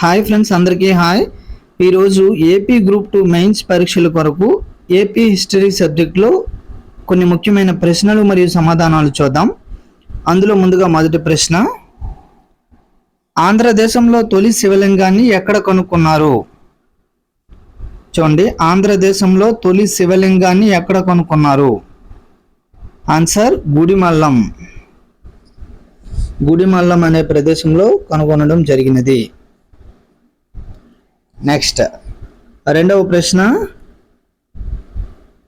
Hi friends అందరికీ hi. ఈరోజు AP group two mains పరీక్షల కొరకు ఏపీ హిస్టరీ సబ్జెక్ట్లో కొన్ని ముఖ్యమైన ప్రశ్నలు మరియు సమాధానాలు చూద్దాం. అందులో ముందుగా మొదటి ప్రశ్న. ఆంధ్రదేశంలో తొలి శివలింగాన్ని ఎక్కడ కనుక్కున్నారు? చూడండి ఆంధ్రదేశంలో తొలి శివలింగాన్ని ఎక్కడ కనుక్కున్నారు? ఆన్సర్ గుడిమల్లం. గుడిమల్లం అనే ప్రదేశంలో కనుగొనడం జరిగినది. నెక్స్ట్ రెండవ ప్రశ్న.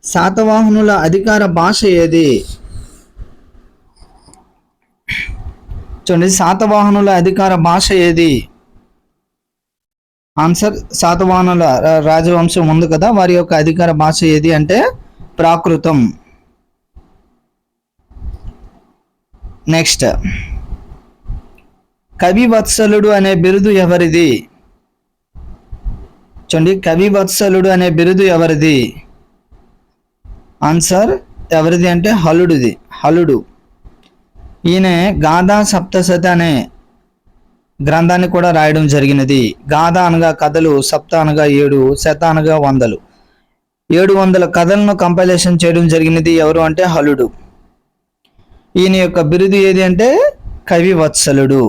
శాతవాహనుల అధికార భాష ఏది? చూడండి శాతవాహనుల అధికార భాష ఏది? ఆన్సర్ శాతవాహనుల రా- రాజవంశం ఉంది కదా వారి యొక్క అధికార భాష ఏది అంటే ప్రాకృతం. నెక్స్ట్ కవి వత్సలుడు అనే బిరుదు ఎవరిది? చూడండి కవి వత్సలుడు అనే బిరుదు ఎవరిది? ఆన్సర్ ఎవరిది అంటే హలుడిది హలుడు. ఈయన గాథా సప్తశతి అనే గ్రంథాన్ని కూడా రాయడం జరిగినది. గాథ అనగా కథలు సప్త అనగా ఏడు శత అనగా వందలు. ఏడు వందల కథలను కంపైలేషన్ చేయడం జరిగినది ఎవరు అంటే హలుడు. ఈయన యొక్క బిరుదు ఏది అంటే కవి వత్సలుడు.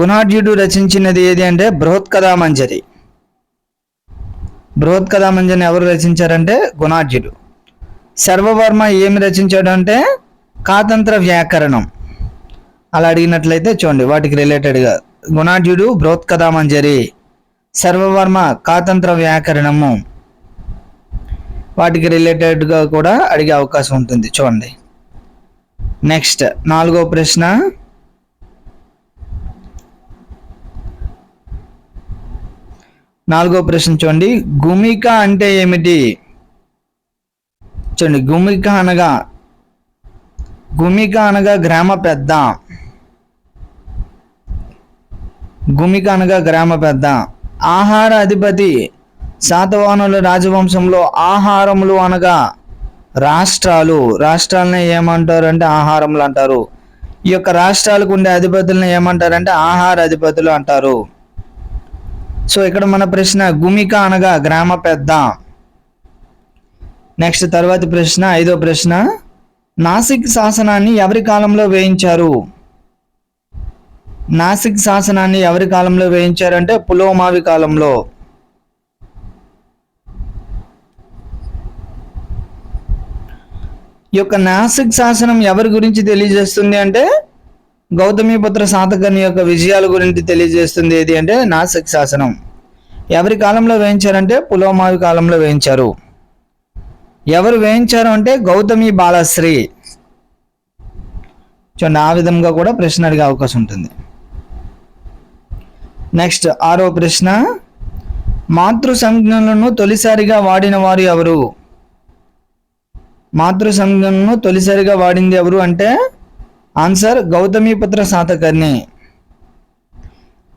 గుణాఢ్యుడు రచించినది ఏది అంటే బృహత్కథామంజరి. బృహత్కథామంజరిని ఎవరు రచించారంటే గుణాఢ్యుడు సర్వవర్మ ఏమి రచించాడు అంటే కాతంత్ర వ్యాకరణం. అలా అడిగినట్లయితే చూడండి వాటికి రిలేటెడ్గా గుణాఢ్యుడు బృహత్కథామంజరి సర్వవర్మ కాతంత్ర వ్యాకరణము. వాటికి రిలేటెడ్గా కూడా అడిగే అవకాశం ఉంటుంది చూడండి. నెక్స్ట్ నాలుగో ప్రశ్న. నాలుగో ప్రశ్న చూడండి. గుమిక అంటే ఏమిటి? చూడండి గుమిక అనగా గుమిక అనగా గ్రామ పెద్ద. గుమిక అనగా గ్రామ పెద్ద. ఆహార అధిపతి శాతవాహనుల రాజవంశంలో ఆహారములు అనగా రాష్ట్రాలు. రాష్ట్రాలని ఏమంటారు అంటే ఆహారములు అంటారు. ఈ యొక్క రాష్ట్రాలకు ఉండే అధిపతులను ఏమంటారంటే ఆహార అధిపతులు అంటారు. సో ఇక్కడ మన ప్రశ్న గుమిక అనగా గ్రామ పెద్ద. నెక్స్ట్ తర్వాతి ప్రశ్న ఐదో ప్రశ్న. నాసిక్ శాసనాన్ని ఎవరి కాలంలో వేయించారు? నాసిక్ శాసనాన్ని ఎవరి కాలంలో వేయించారంటే పులోమావి కాలంలో. ఈ యొక్క నాసిక్ శాసనం ఎవరి గురించి తెలియజేస్తుంది అంటే గౌతమిపుత్ర సాతకర్ణి యొక్క విజయాల గురించి తెలియజేస్తుంది ఏది అంటే నాసిక్ శాసనం. ఎవరి కాలంలో వేయించారంటే పులోమావి కాలంలో వేయించారు. ఎవరు వేయించారు అంటే గౌతమి బాలశ్రీ. చూడండి ఆ విధంగా కూడా ప్రశ్న అడిగే అవకాశం ఉంటుంది. నెక్స్ట్ ఆరో ప్రశ్న మాతృ సంజ్ఞలను తొలిసారిగా వాడిన వారు ఎవరు? మాతృ సంజ్ఞలను తొలిసారిగా వాడింది ఎవరు అంటే ఆన్సర్ గౌతమిపుత్ర శాతకర్ణి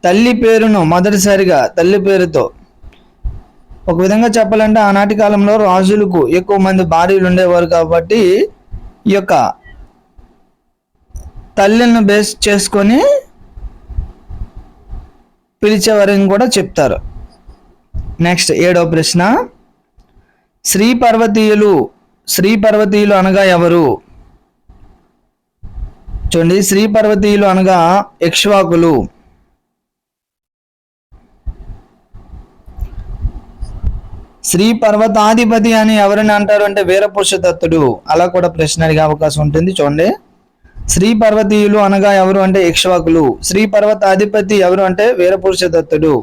తల్లి పేరును మొదటిసారిగా తల్లి పేరుతో. ఒక విధంగా చెప్పాలంటే ఆనాటి కాలంలో రాజులకు ఎక్కువ మంది భార్యలు ఉండేవారు కాబట్టి ఈ యొక్క తల్లిని బేస్ చేసుకొని పిలిచేవారని కూడా చెప్తారు. నెక్స్ట్ ఏడో ప్రశ్న. శ్రీ పర్వతీయులు శ్రీ పర్వతీయులు అనగా ఎవరు? చూడండి. శ్రీ పర్వతీయులు అనగా ఇక్ష్వాకులు శ్రీ పర్వతాధిపతి అని ఎవరిని అంటారు అంటే వీరపురుషతత్తుడు. అలా కూడా ప్రశ్న అడిగే అవకాశం ఉంటుంది. చూడండి. శ్రీ పర్వతీయులు అనగా ఎవరు అంటే ఇక్ష్వాకులు శ్రీ పర్వతాధిపతి ఎవరు అంటే వీరపురుషతత్తుడు.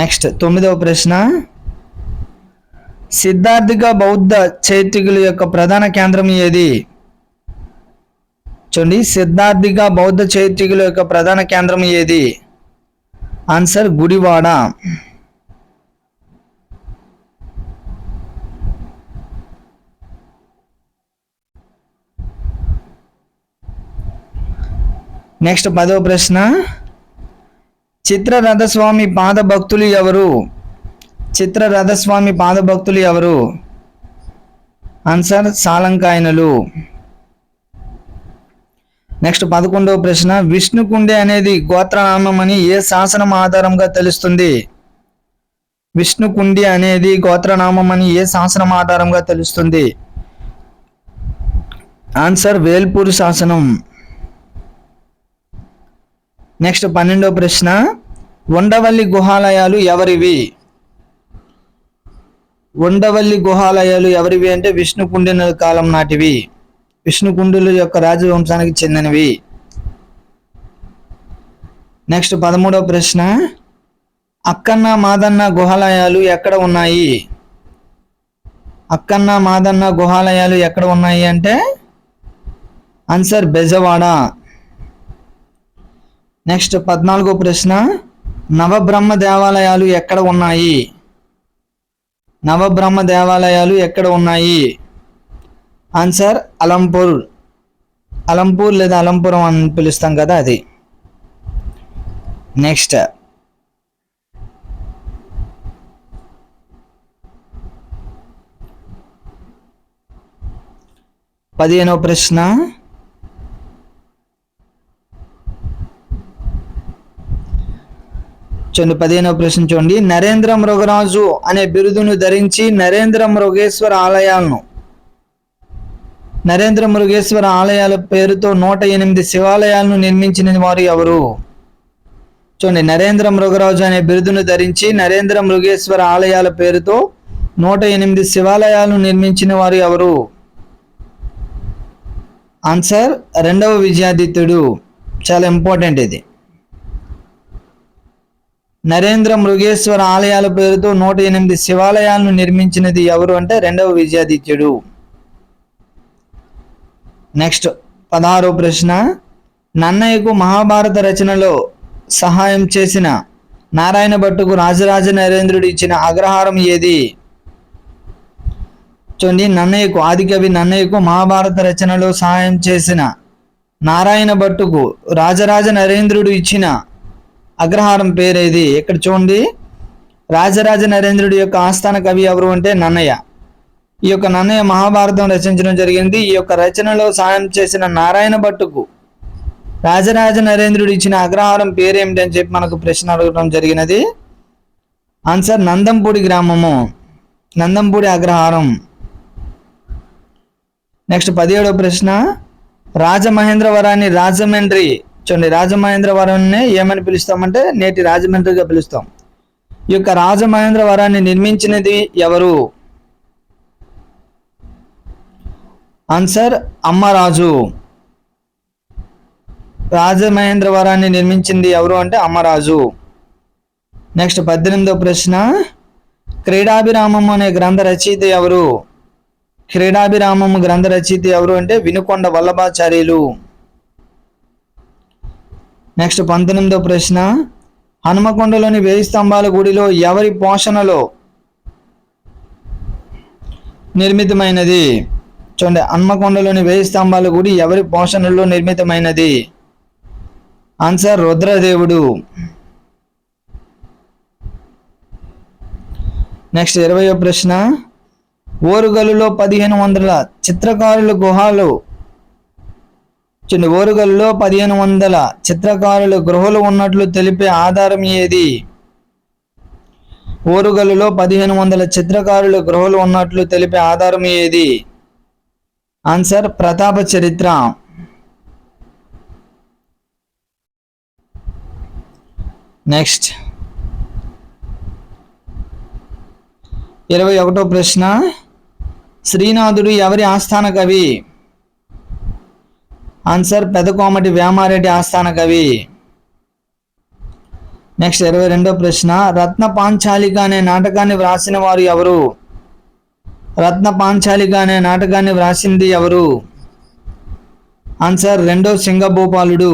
నెక్స్ట్ తొమ్మిదవ ప్రశ్న. సిద్ధార్థిక బౌద్ధ చైత్రికుల యొక్క ప్రధాన కేంద్రం ఏది? చూడండి సిద్ధార్థిక బౌద్ధ చైత్రికుల యొక్క ప్రధాన కేంద్రం ఏది? ఆన్సర్ గుడివాడ. నెక్స్ట్ పదవ ప్రశ్న. చిత్రరథస్వామి పాద భక్తులు ఎవరు? చిత్రరథస్వామి పాద భక్తులు ఎవరు? ఆన్సర్ సాలంకాయనలు. నెక్స్ట్ పదకొండవ ప్రశ్న విష్ణుకుండే అనేది గోత్రనామం అని ఏ శాసనం ఆధారంగా తెలుస్తుంది? విష్ణుకుండి అనేది గోత్రనామం అని ఏ శాసనం ఆధారంగా తెలుస్తుంది? ఆన్సర్ వేల్పూర్ శాసనం. నెక్స్ట్ పన్నెండవ ప్రశ్న ఉండవల్లి గుహాలయాలు ఎవరివి? ఉండవల్లి గుహాలయాలు ఎవరివి అంటే విష్ణుకుండిన కాలం నాటివి. విష్ణుకుండుల యొక్క రాజవంశానికి చెందినవి. నెక్స్ట్ పదమూడవ ప్రశ్న. అక్కన్న మాదన్న గుహాలయాలు ఎక్కడ ఉన్నాయి? అక్కన్న మాదన్న గుహాలయాలు ఎక్కడ ఉన్నాయి అంటే ఆన్సర్ బెజవాడ. నెక్స్ట్ పద్నాలుగో ప్రశ్న. నవబ్రహ్మ దేవాలయాలు ఎక్కడ ఉన్నాయి? నవబ్రహ్మ దేవాలయాలు ఎక్కడ ఉన్నాయి? ఆన్సర్ అలంపూర్ అలంపూర్ లేదా అలంపురం అని పిలుస్తాం కదా అది. నెక్స్ట్ పదిహేనవ ప్రశ్న. చూడండి పదిహేనవ ప్రశ్న చూడండి. నరేంద్ర మృగరాజు అనే బిరుదును ధరించి నరేంద్ర మృగేశ్వర ఆలయాలను నరేంద్ర మృగేశ్వర ఆలయాల పేరుతో నూట ఎనిమిది శివాలయాలను నిర్మించిన వారు ఎవరు? చూడండి నరేంద్ర మృగరాజు అనే బిరుదును ధరించి నరేంద్ర మృగేశ్వర ఆలయాల పేరుతో నూట ఎనిమిది శివాలయాలను నిర్మించిన వారు ఎవరు? ఆన్సర్ రెండవ విజయాదిత్యుడు. చాలా ఇంపార్టెంట్ ఇది. నరేంద్ర మృగేశ్వర ఆలయాల పేరుతో నూట ఎనిమిది శివాలయాలను నిర్మించినది ఎవరు అంటే రెండవ విజయాదిత్యుడు. నెక్స్ట్ పదహారో ప్రశ్న. నన్నయ్యకు మహాభారత రచనలో సహాయం చేసిన నారాయణ భట్టుకు రాజరాజ నరేంద్రుడు ఇచ్చిన అగ్రహారం ఏది? చూడండి నన్నయ్యకు ఆదికవి నన్నయ్యకు మహాభారత రచనలో సహాయం చేసిన నారాయణ భట్టుకు రాజరాజ నరేంద్రుడు ఇచ్చిన అగ్రహారం పేరేది? ఇక్కడ చూడండి. రాజరాజ నరేంద్రుడి యొక్క ఆస్థాన కవి ఎవరు అంటే నన్నయ్య. ఈ యొక్క నన్నయ్య మహాభారతం రచించడం జరిగింది. ఈ యొక్క రచనలో సాయం చేసిన నారాయణ భట్టుకు రాజరాజ నరేంద్రుడు ఇచ్చిన అగ్రహారం పేరేమిటి అని చెప్పి మనకు ప్రశ్న అడగడం జరిగినది. ఆన్సర్ నందంపూడి గ్రామము. నందంపూడి అగ్రహారం. నెక్స్ట్ పదిహేడవ ప్రశ్న. రాజమహేంద్రవరాన్ని రాజమండ్రి చూడండి రాజమహేంద్రవరాన్ని ఏమని పిలుస్తామంటే నేటి రాజమండ్రిగా పిలుస్తాం. ఈ యొక్క రాజమహేంద్రవరాన్ని నిర్మించినది ఎవరు? ఆన్సర్ అమ్మరాజు. రాజమహేంద్రవరాన్ని నిర్మించింది ఎవరు అంటే అమ్మరాజు. నెక్స్ట్ పద్దెనిమిదో ప్రశ్న. క్రీడాభిరామం అనే గ్రంథ రచయిత ఎవరు? క్రీడాభిరామం గ్రంథ రచయిత ఎవరు అంటే వినుకొండ వల్లభాచార్యులు. నెక్స్ట్ పంతొమ్మిదో ప్రశ్న. హనుమకొండలోని వేయి స్తంభాల గుడిలో ఎవరి పోషణలో నిర్మితమైనది? చూడండి హన్మకొండలోని వేయి స్తంభాల గుడి ఎవరి పోషణలో నిర్మితమైనది? ఆన్సర్ రుద్రదేవుడు. నెక్స్ట్ ఇరవయో ప్రశ్న. ఓరుగలులో పదిహేను వందల చిత్రకారుల గుహాలు. చూడండి ఓరుగల్లో పదిహేను వందల చిత్రకారుల గృహలు ఉన్నట్లు తెలిపే ఆధారం ఏది? ఓరుగలులో పదిహేను వందల చిత్రకారుల గృహలు ఉన్నట్లు తెలిపే ఆధారం ఏది? ఆన్సర్ ప్రతాప చరిత్ర నెక్స్ట్ ఇరవై ఒకటో ప్రశ్న. శ్రీనాథుడు ఎవరి ఆస్థాన కవి? ఆన్సర్ పెదకోమటి వేమారెడ్డి ఆస్థాన కవి. నెక్స్ట్ ఇరవై రెండో ప్రశ్న. రత్న పాంచాలిక అనే నాటకాన్ని వ్రాసిన వారు ఎవరు? రత్న పాంచాలిగా అనే నాటకాన్ని వ్రాసింది ఎవరు? ఆన్సర్ రెండో సింగభూపాలుడు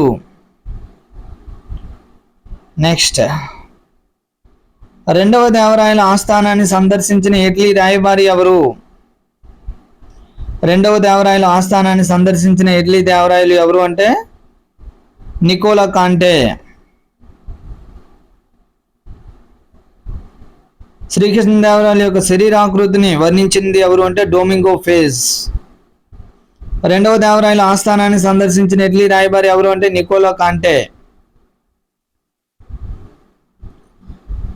నెక్స్ట్ రెండవ దేవరాయల ఆస్థానాన్ని సందర్శించిన ఇటలీ రాయబారి ఎవరు? రెండవ దేవరాయల ఆస్థానాన్ని సందర్శించిన ఇటలీ దేవరాయలు ఎవరు అంటే? Nicola Conti. శ్రీకృష్ణదేవరాయల యొక్క శరీరాకృతిని వర్ణించింది ఎవరు అంటే డోమింగో ఫేజ్. రెండవ దేవరాయల ఆస్థానాన్ని సందర్శించిన ఇటలీ రాయబారి ఎవరు అంటే నికోలో కాంటే.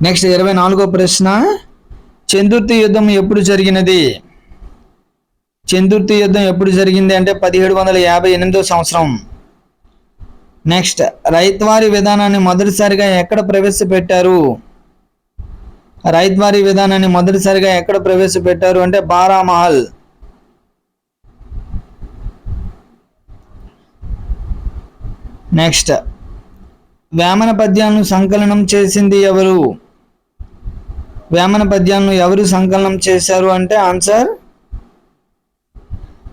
నెక్స్ట్ ఇరవై నాలుగో ప్రశ్న చందుర్తి యుద్ధం ఎప్పుడు జరిగినది? చందుర్తి యుద్ధం ఎప్పుడు జరిగింది అంటే పదిహేడు వందల యాభై ఎనిమిదో సంవత్సరం. నెక్స్ట్ రైత్వారి విధానాన్ని మొదటిసారిగా ఎక్కడ ప్రవేశపెట్టారు? రైత్వారి విధానాన్ని మొదటిసారిగా ఎక్కడ ప్రవేశపెట్టారు అంటే బారామహల్. నెక్స్ట్. వేమన పద్యాలను సంకలనం చేసింది ఎవరు? వేమన పద్యాలను ఎవరు సంకలనం చేశారు అంటే ఆన్సర్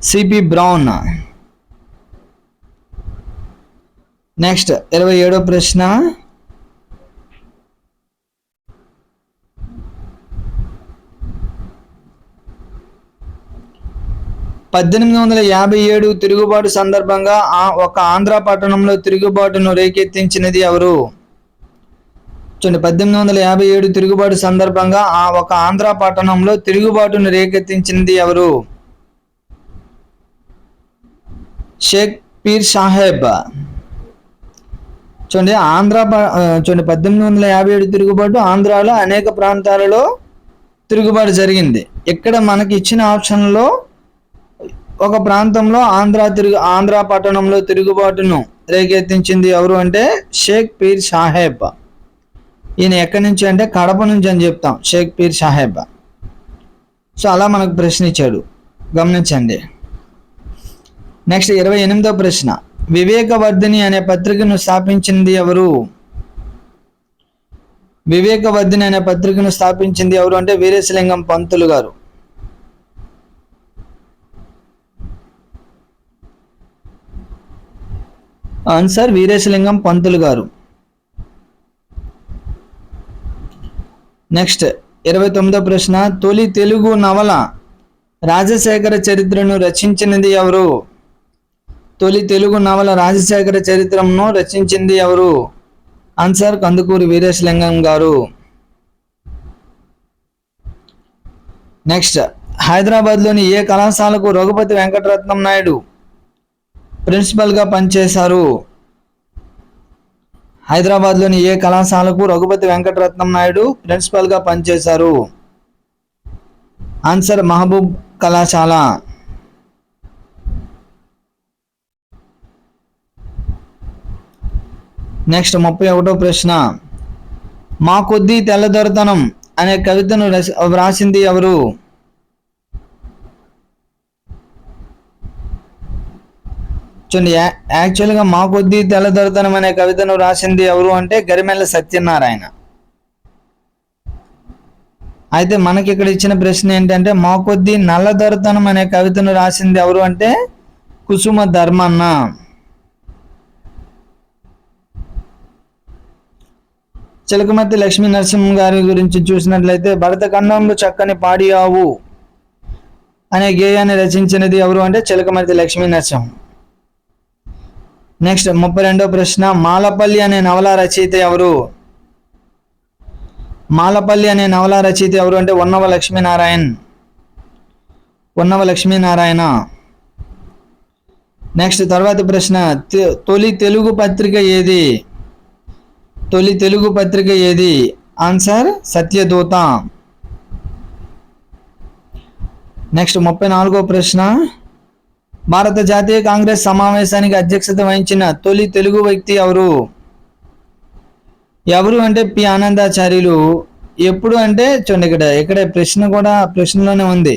సిపి బ్రౌన్. నెక్స్ట్ ఇరవై ఏడో ప్రశ్న. పద్దెనిమిది వందల యాభై ఏడు తిరుగుబాటు సందర్భంగా ఆ- ఒక ఆంధ్ర పట్టణంలో తిరుగుబాటును రేకెత్తించినది ఎవరు? చూడండి పద్దెనిమిది వందల యాభై ఏడు తిరుగుబాటు సందర్భంగా ఆ ఒక ఆంధ్ర పట్టణంలో తిరుగుబాటును రేకెత్తించినది ఎవరు? షేక్ పీర్ సాహెబ్ చూడండి ఆంధ్ర చూడండి పద్దెనిమిది వందల యాభై ఏడు తిరుగుబాటు ఆంధ్రాలో అనేక ప్రాంతాలలో తిరుగుబాటు జరిగింది. ఇక్కడ మనకి ఇచ్చిన ఆప్షన్లో ఒక ప్రాంతంలో ఆంధ్ర తిరుగు ఆంధ్ర పట్టణంలో తిరుగుబాటును రేకెత్తించింది ఎవరు అంటే షేక్ పీర్ సాహెబ్ ఈయన ఎక్కడి నుంచి అంటే కడప నుంచి అని చెప్తాం షేక్ పీర్ సాహెబ్ సో అలా మనకు ప్రశ్న ఇచ్చాడు. గమనించండి. నెక్స్ట్ ఇరవై ఎనిమిదో ప్రశ్న. వివేకవర్ధిని అనే పత్రికను స్థాపించింది ఎవరు? వివేకవర్ధిని అనే పత్రికను స్థాపించింది ఎవరు అంటే వీరేశలింగం పంతులు గారు. ఆన్సర్ వీరేశలింగం పంతులు గారు. నెక్స్ట్ ఇరవై తొమ్మిదో ప్రశ్న తొలి తెలుగు నవల రాజశేఖర చరిత్రను రచించినది ఎవరు? తొలి తెలుగు నవల రాజశేఖర చరిత్రను రచించింది ఎవరు? ఆన్సర్ కందుకూరి వీరేశలింగం గారు. నెక్స్ట్ హైదరాబాద్లోని ఏ కళాశాలకు రఘుపతి వెంకటరత్నం నాయుడు? ప్రిన్సిపల్గా పనిచేశారు. హైదరాబాద్లోని ఏ కళాశాలకు రఘుపతి వెంకటరత్నం నాయుడు ప్రిన్సిపల్గా పనిచేశారు. ఆన్సర్ మహబూబ్ కళాశాల. నెక్స్ట్ ముప్పై ఒకటో ప్రశ్న. మా కొద్దీ తెల్లదొరతనం అనే కవితను వ్రాసింది ఎవరు? చూడండి యాక్చువల్గా మా కొద్దీ తెల్లదొరతనం అనే కవితను రాసింది ఎవరు అంటే గరిమెల్ల సత్యనారాయణ. అయితే మనకి ఇక్కడ ఇచ్చిన ప్రశ్న ఏంటంటే మా కొద్దీ నల్లదొరతనం అనే కవితను రాసింది ఎవరు అంటే కుసుమ ధర్మన్న. చిలకమతి లక్ష్మీ నరసింహ గారి గురించి చూసినట్లయితే భరత ఖండంలో చక్కని పాడియావు అనే గేయాన్ని రచించినది ఎవరు అంటే చిలకమతి లక్ష్మీ నరసింహం. నెక్స్ట్ ముప్పై రెండో ప్రశ్న మాలపల్లి అనే నవల రచయిత ఎవరు? మాలపల్లి అనే నవల రచయిత ఎవరు అంటే ఉన్నవ లక్ష్మీనారాయణ్. ఉన్నవ లక్ష్మీనారాయణ. నెక్స్ట్ తర్వాత ప్రశ్న తొలి తెలుగు పత్రిక ఏది? తొలి తెలుగు పత్రిక ఏది? ఆన్సర్ సత్యదూత. నెక్స్ట్ ముప్పై నాలుగో ప్రశ్న భారత జాతీయ కాంగ్రెస్ సమావేశానికి అధ్యక్షత వహించిన తొలి తెలుగు వ్యక్తి ఎవరు? ఎవరు అంటే పి ఆనందాచార్యులు. ఎప్పుడు అంటే చూడండి ఇక్కడ ఇక్కడ ప్రశ్న కూడా ప్రశ్నలోనే ఉంది.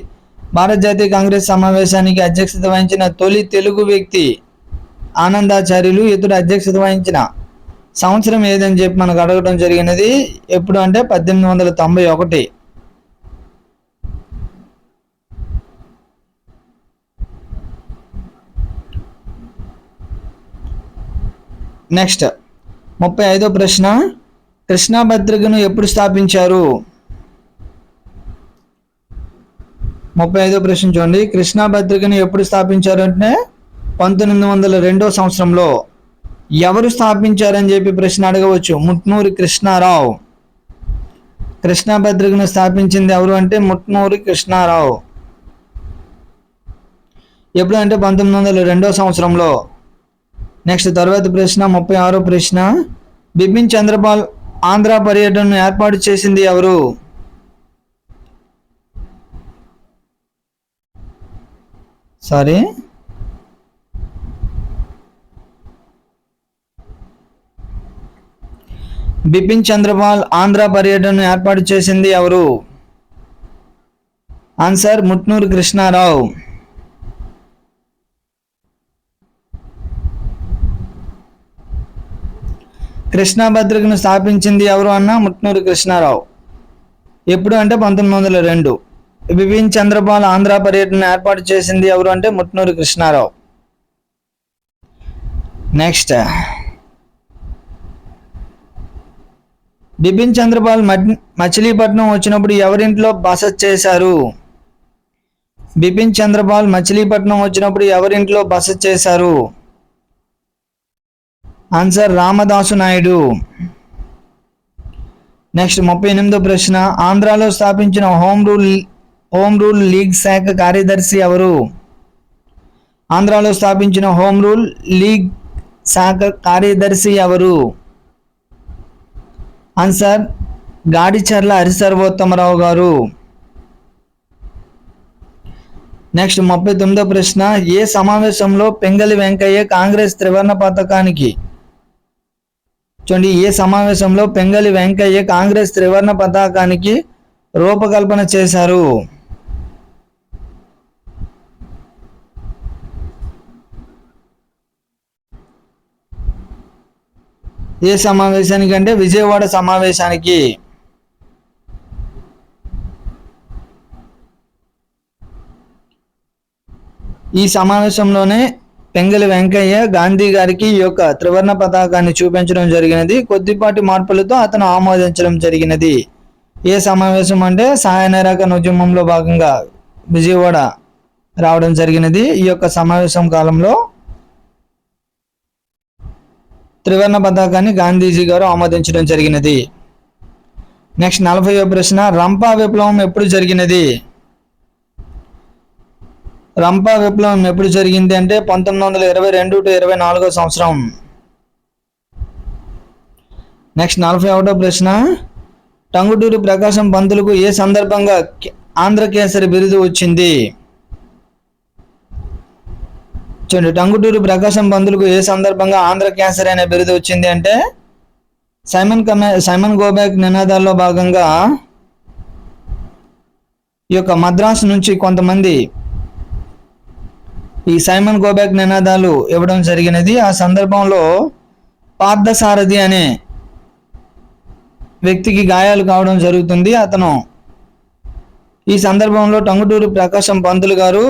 భారత జాతీయ కాంగ్రెస్ సమావేశానికి అధ్యక్షత వహించిన తొలి తెలుగు వ్యక్తి ఆనందాచార్యులు ఇతడు అధ్యక్షత వహించిన సంవత్సరం ఏదని చెప్పి మనకు అడగడం జరిగినది. ఎప్పుడు అంటే పద్దెనిమిది వందల తొంభై ఒకటి. నెక్స్ట్ ముప్పై ఐదో ప్రశ్న. కృష్ణా పత్రికను ఎప్పుడు స్థాపించారు? ముప్పై ఐదో ప్రశ్న చూడండి. కృష్ణా పత్రికను ఎప్పుడు స్థాపించారు అంటే పంతొమ్మిది వందల రెండో సంవత్సరంలో. ఎవరు స్థాపించారని చెప్పి ప్రశ్న అడగవచ్చు. ముట్నూరి కృష్ణారావు. కృష్ణా పత్రికను స్థాపించింది ఎవరు అంటే ముట్నూరి కృష్ణారావు. ఎప్పుడు అంటే పంతొమ్మిది వందల రెండో సంవత్సరంలో. నెక్స్ట్ తర్వాత ప్రశ్న ముప్పై ఆరో ప్రశ్న. బిపిన్ చంద్రపాల్ ఆంధ్ర పర్యటనను ఏర్పాటు చేసింది ఎవరు? సారీ. బిపిన్ చంద్రపాల్ ఆంధ్ర పర్యటనను ఏర్పాటు చేసింది ఎవరు? ఆన్సర్ ముట్నూరు కృష్ణారావు. కృష్ణాభద్రికను స్థాపించింది ఎవరు అన్న ముట్నూరు కృష్ణారావు. ఎప్పుడు అంటే పంతొమ్మిది వందల రెండు. బిపిన్ చంద్రపాల్ ఆంధ్ర పర్యటన ఏర్పాటు చేసింది ఎవరు అంటే ముట్నూరు కృష్ణారావు. నెక్స్ట్. బిపిన్ చంద్రపాల్ మచిలీపట్నం వచ్చినప్పుడు ఎవరింట్లో బస చేశారు? బిపిన్ చంద్రపాల్ మచిలీపట్నం వచ్చినప్పుడు ఎవరింట్లో బస చేశారు? ఆన్సర్ రామదాసు నాయుడు నెక్స్ట్ ముప్పై ఎనిమిదో ప్రశ్న. ఆంధ్రాలో స్థాపించిన home rule home rule league శాఖ కార్యదర్శి ఎవరు? ఆంధ్రాలో స్థాపించిన హోమ్ రూల్ లీగ్ శాఖ కార్యదర్శి ఎవరు? ఆన్సర్ గాడిచర్ల హరిసర్వోత్తమరావు గారు. నెక్స్ట్ ముప్పై తొమ్మిదో ప్రశ్న. ఏ సమావేశంలో పెంగలి వెంకయ్య కాంగ్రెస్ త్రివర్ణ పథకానికి చూడండి ఏ సమావేశంలో పెంగలి వెంకయ్య కాంగ్రెస్ త్రివర్ణ పతాకానికి రూపకల్పన చేశారు. ఏ సమావేశానికి అంటే విజయవాడ సమావేశానికి. ఈ సమావేశంలోనే పెంగలి వెంకయ్య గాంధీ గారికి ఈ యొక్క త్రివర్ణ పతాకాన్ని చూపించడం జరిగినది. కొద్దిపాటి మార్పులతో అతను ఆమోదించడం జరిగినది. ఏ సమావేశం అంటే సహాయ ఉద్యమంలో భాగంగా విజయవాడ రావడం జరిగినది. ఈ యొక్క సమావేశం కాలంలో త్రివర్ణ పతాకాన్ని గాంధీజీ గారు ఆమోదించడం జరిగినది. నెక్స్ట్ నలభై ప్రశ్న రంపా విప్లవం ఎప్పుడు జరిగినది? రంపా విప్లవం ఎప్పుడు జరిగింది అంటే పంతొమ్మిది వందల ఇరవై రెండు టు ఇరవై నాలుగో సంవత్సరం. నెక్స్ట్ నలభై ఒకటో ప్రశ్న. టంగుటూరి ప్రకాశం పంతులకు ఏ సందర్భంగా ఆంధ్రకేసరి బిరుదు వచ్చింది? చూడండి టంగుటూరి ప్రకాశం పంతులకు ఏ సందర్భంగా ఆంధ్ర క్యాన్సర్ అనే బిరుదు వచ్చింది అంటే సైమన్ కమే సైమన్ గోబ్యాక్ నినాదాల్లో భాగంగా ఈ యొక్క మద్రాసు నుంచి కొంతమంది ఈ సైమన్ గోబ్యాక్ నినాదాలు ఇవ్వడం జరిగినది. ఆ సందర్భంలో పార్థసారథి అనే వ్యక్తికి గాయాలు కావడం జరుగుతుంది. అతను ఈ సందర్భంలో టంగుటూరి ప్రకాశం పంతులు గారు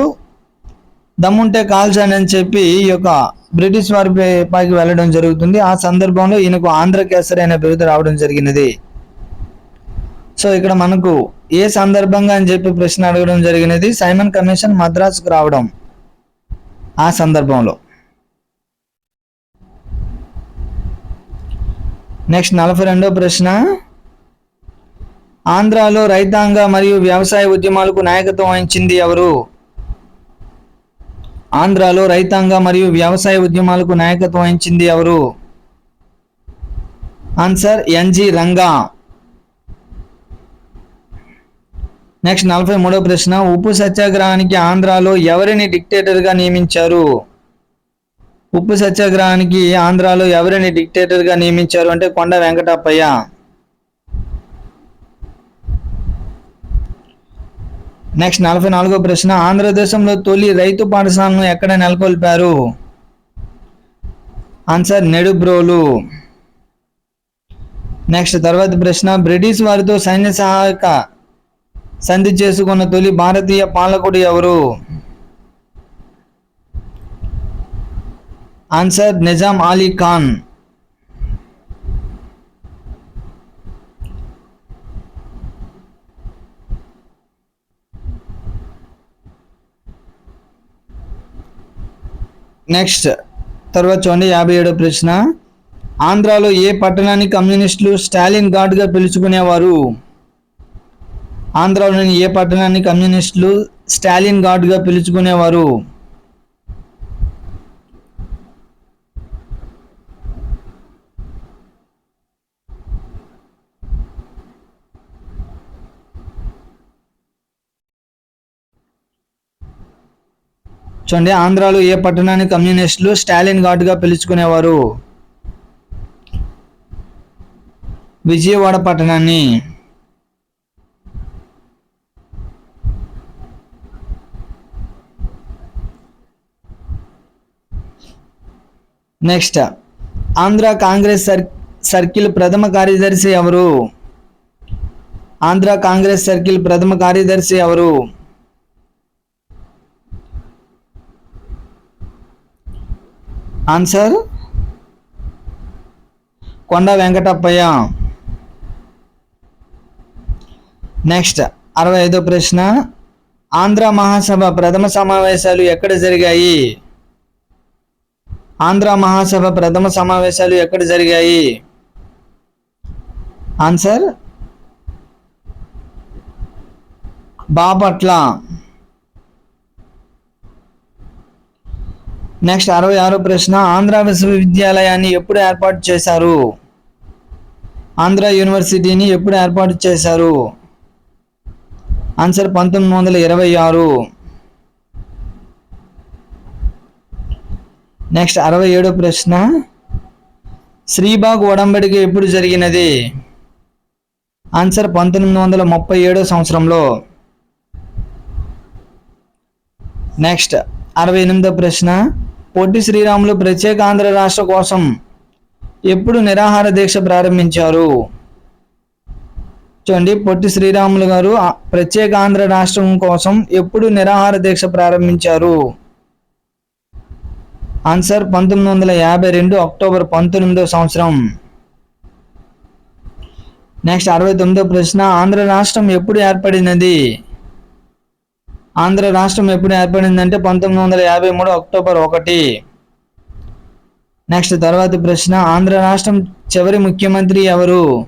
దమ్ముంటే కాల్చండి అని చెప్పి ఈ యొక్క బ్రిటిష్ వారి పైకి వెళ్ళడం జరుగుతుంది. ఆ సందర్భంలో ఈయనకు ఆంధ్ర కేసరి అనే బిరుదు రావడం జరిగినది. సో ఇక్కడ మనకు ఏ సందర్భంగా అని చెప్పి ప్రశ్న అడగడం జరిగినది. సైమన్ కమిషన్ మద్రాసుకు రావడం. ఆ సందర్భంలో. నెక్స్ట్ నలభై రెండో ప్రశ్న. ఆంధ్రాలో రైతాంగ మరియు వ్యవసాయ ఉద్యమాలకు నాయకత్వం వహించింది ఎవరు? ఆంధ్రాలో రైతాంగ మరియు వ్యవసాయ ఉద్యమాలకు నాయకత్వం వహించింది ఎవరు? Answer NG Ranga. నెక్స్ట్ నలభై మూడో ప్రశ్న. ఉప్పు సత్యాగ్రహానికి ఆంధ్రాలో ఎవరిని డిక్టేటర్గా నియమించారు? ఉప్పు సత్యాగ్రహానికి ఆంధ్రాలో ఎవరిని డిక్టేటర్గా నియమించారు? అంటే కొండ వెంకటప్పయ్య. నెక్స్ట్ నలభై నాలుగో ప్రశ్న. ఆంధ్రదేశంలో తొలి రైతు పాఠశాలను ఎక్కడ నెలకొల్పారు? ఆన్సర్ నెడుబ్రోలు. నెక్స్ట్ తర్వాత ప్రశ్న. బ్రిటిష్ వారితో సైన్య సహాయక సంధి చేసుకున్న తొలి భారతీయ పాలకుడు ఎవరు? ఆన్సర్ నిజాం అలీ ఖాన్. నెక్స్ట్ తర్వాత చూడండి యాభై ఏడో ప్రశ్న. ఆంధ్రాలో ఏ పట్టణాన్ని కమ్యూనిస్టులు స్టాలిన్ ఘాట్గా పిలుచుకునేవారు? ఆంధ్రలోని ఏ పట్టణాన్ని కమ్యూనిస్టులు స్టాలిన్ ఘాట్గా పిలుచుకునేవారు? చూడండి ఆంధ్రాలో ఏ పట్టణాన్ని కమ్యూనిస్టులు స్టాలిన్ ఘాట్గా పిలుచుకునేవారు? విజయవాడ పట్టణాన్ని. నెక్స్ట్ ఆంధ్ర కాంగ్రెస్ సర్ సర్కిల్ ప్రథమ కార్యదర్శి ఎవరు? ఆంధ్ర కాంగ్రెస్ సర్కిల్ ప్రథమ కార్యదర్శి ఎవరు? ఆన్సర్ కొండ వెంకటప్పయ్య. నెక్స్ట్ అరవై ఐదో ప్రశ్న. ఆంధ్ర మహాసభ ప్రథమ సమావేశాలు ఎక్కడ జరిగాయి? ఆంధ్ర మహాసభ ప్రథమ సమావేశాలు ఎక్కడ జరిగాయి? ఆన్సర్? బాపట్ల. నెక్స్ట్ అరవై ఆరో ప్రశ్న ఆంధ్ర విశ్వవిద్యాలయాన్ని ఎప్పుడు ఏర్పాటు చేశారు? ఆంధ్ర యూనివర్సిటీని ఎప్పుడు ఏర్పాటు చేశారు? ఆన్సర్ పంతొమ్మిది వందల ఇరవై ఆరు. నెక్స్ట్ అరవై ఏడో ప్రశ్న. శ్రీబాగ్ ఒడంబడిక ఎప్పుడు జరిగినది? ఆన్సర్ పంతొమ్మిది వందల ముప్పై ఏడో సంవత్సరంలో. నెక్స్ట్ అరవై ఎనిమిదో ప్రశ్న. పొట్టి శ్రీరాములు ప్రత్యేక ఆంధ్ర రాష్ట్ర కోసం ఎప్పుడు నిరాహార దీక్ష ప్రారంభించారు? చూడండి పొట్టి శ్రీరాములు గారు ప్రత్యేక ఆంధ్ర రాష్ట్రం కోసం ఎప్పుడు నిరాహార దీక్ష ప్రారంభించారు? ఆన్సర్ పంతొమ్మిది వందల యాభై రెండు అక్టోబర్ పంతొమ్మిదో సంవత్సరం. నెక్స్ట్ అరవై తొమ్మిదో ప్రశ్న ఆంధ్ర రాష్ట్రం ఎప్పుడు ఏర్పడినది? ఆంధ్ర రాష్ట్రం ఎప్పుడు ఏర్పడిందంటే పంతొమ్మిది వందల యాభై మూడు అక్టోబర్ ఒకటి. నెక్స్ట్ తర్వాత ప్రశ్న ఆంధ్ర రాష్ట్రం చివరి ముఖ్యమంత్రి ఎవరు?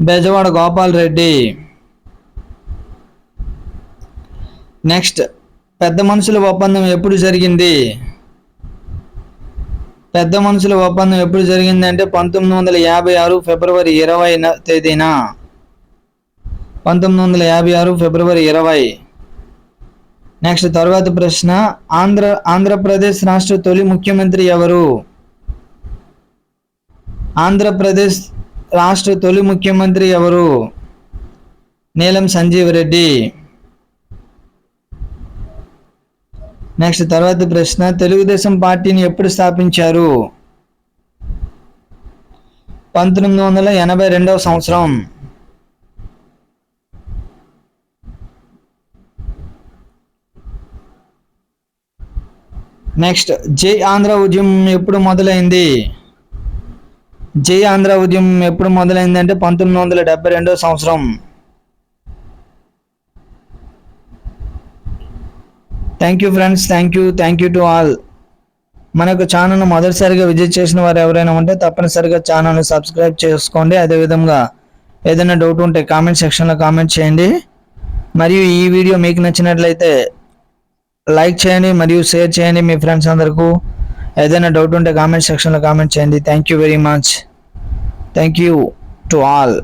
బెజవాడ గోపాల్ రెడ్డి. నెక్స్ట్ పెద్ద మనుషుల ఒప్పందం ఎప్పుడు జరిగింది? పెద్ద మనుషుల ఒప్పందం ఎప్పుడు జరిగింది అంటే పంతొమ్మిది వందల యాభై ఆరు ఫిబ్రవరి ఇరవై తేదీన. పంతొమ్మిది వందల యాభై ఆరు ఫిబ్రవరి ఇరవై. నెక్స్ట్ తర్వాత ప్రశ్న ఆంధ్ర ఆంధ్రప్రదేశ్ రాష్ట్ర తొలి ముఖ్యమంత్రి ఎవరు? ఆంధ్రప్రదేశ్ రాష్ట్ర తొలి ముఖ్యమంత్రి ఎవరు? నీలం సంజీవ్ రెడ్డి నెక్స్ట్ తర్వాత ప్రశ్న తెలుగుదేశం పార్టీని ఎప్పుడు స్థాపించారు? పంతొమ్మిది వందల ఎనభై రెండవ సంవత్సరం. నెక్స్ట్ జై ఆంధ్ర ఉద్యమం ఎప్పుడు మొదలైంది? జై ఆంధ్ర ఉద్యమం ఎప్పుడు మొదలైంది అంటే పంతొమ్మిది వందల డెబ్బై రెండవ సంవత్సరం. Thank you friends thank you thank you to all మనకు ఛానల్ను మొదటిసారిగా విజిట్ చేసిన వారు ఎవరైనా ఉంటే తప్పనిసరిగా ఛానల్ని సబ్స్క్రైబ్ చేసుకోండి. అదేవిధంగా ఏదైనా డౌట్ ఉంటే కామెంట్ సెక్షన్లో కామెంట్ చేయండి. మరియు ఈ వీడియో మీకు నచ్చినట్లయితే లైక్ చేయండి మరియు షేర్ చేయండి మీ ఫ్రెండ్స్ అందరికీ. ఏదైనా డౌట్ ఉంటే కామెంట్ సెక్షన్లో కామెంట్ చేయండి. Thank you very much thank you to all